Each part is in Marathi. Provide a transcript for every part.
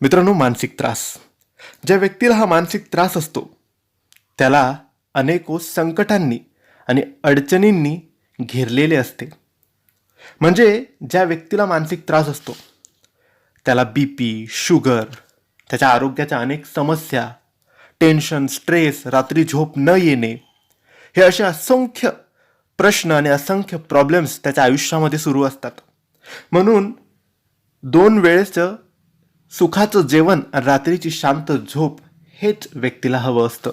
मित्रांनो मानसिक त्रास. ज्या व्यक्तीला हा मानसिक त्रास असतो त्याला अनेको संकटांनी आणि अडचणींनी घेरलेले असते. म्हणजे ज्या व्यक्तीला मानसिक त्रास असतो त्याला बी पी शुगर त्याच्या आरोग्याच्या अनेक समस्या टेन्शन स्ट्रेस रात्री झोप न येणे हे असे असंख्य प्रश्न आणि असंख्य प्रॉब्लेम्स त्याच्या आयुष्यामध्ये सुरू असतात. म्हणून दोन वेळेचं सुखाचं जेवण रात्रीची शांत झोप हेच व्यक्तीला हवं असतं.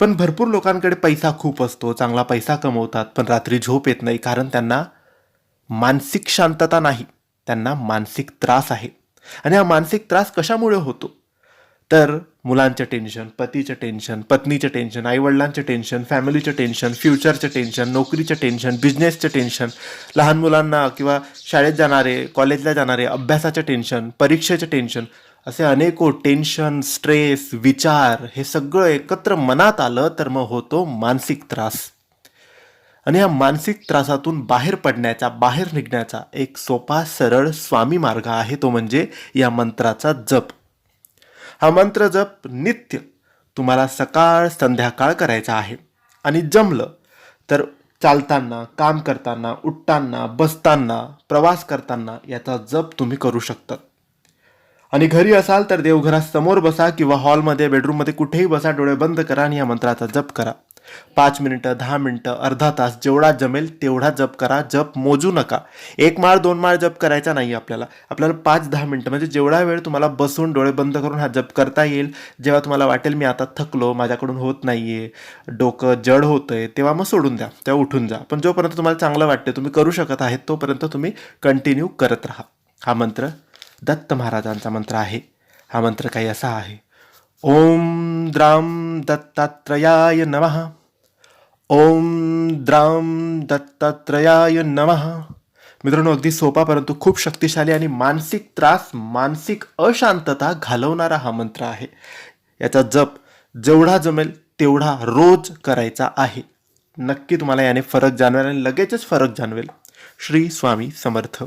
पण भरपूर लोकांकडे पैसा खूप असतो चांगला पैसा कमवतात पण रात्री झोप येत नाही कारण त्यांना मानसिक शांतता नाही त्यांना मानसिक त्रास आहे. आणि हा मानसिक त्रास कशामुळे होतो? तर मुलांचं टेन्शन पतीचं टेन्शन पत्नीचं टेन्शन आईवडिलांचं टेन्शन फॅमिलीचं टेन्शन फ्युचरचं टेन्शन नोकरीचं टेन्शन बिझनेसचं टेन्शन लहान मुलांना किंवा शाळेत जाणारे कॉलेजला जाणारे अभ्यासाचं टेन्शन परीक्षेचं टेन्शन असे अनेको टेन्शन स्ट्रेस विचार हे सगळं एकत्र मनात आलं तर मग होतो मानसिक त्रास. आणि या मानसिक त्रासातून बाहेर पडण्याचा बाहेर निघण्याचा एक सोपा सरळ स्वामी मार्ग आहे तो म्हणजे या मंत्राचा जप. हा मंत्र जप नित्य तुम्हाला सकाळ संध्याकाळ करायचा आहे. आणि जमलं तर चालताना काम करताना उठताना बसताना प्रवास करताना याचा जप तुम्ही करू शकता. आणि घरी असाल तर देवघरासमोर बसा किंवा हॉलमध्ये बेडरूममध्ये कुठेही बसा डोळे बंद करा आणि या मंत्राचा जप करा. पाच मिनिटं दहा मिनिटं अर्धा तास जेवढा जमेल तेवढा जप करा. जप मोजू नका. एक माळ दोन माळ जप करायचा नाही आपल्याला. आपल्याला पाच दहा मिनटं म्हणजे जेवढा वेळ तुम्हाला बसून डोळे बंद करून हा जप करता येईल जेव्हा तुम्हाला वाटेल मी आता थकलो माझ्याकडून होत नाही आहे डोकं जड होतंय तेव्हा मग सोडून द्या तेव्हा उठून जा. पण जोपर्यंत तुम्हाला चांगलं वाटते तुम्ही करू शकत आहेत तोपर्यंत तुम्ही कंटिन्यू करत राहा. हा मंत्र दत्त महाराजांचा मंत्र आहे. हा मंत्र काही असा आहे. ओम द्राम दत्तात्रयाय नमः। ओम द्राम दत्तात्रयाय नमः। मित्रांनो अगदी सोपा परंतु खूप शक्तिशाली आणि मानसिक त्रास मानसिक अशांतता घालवणारा हा मंत्र आहे. याचा जप जेवढा जमेल तेवढा रोज करायचा आहे. नक्की तुम्हाला याने फरक जाणवेल आणि लगेचच फरक जाणवेल. श्री स्वामी समर्थ.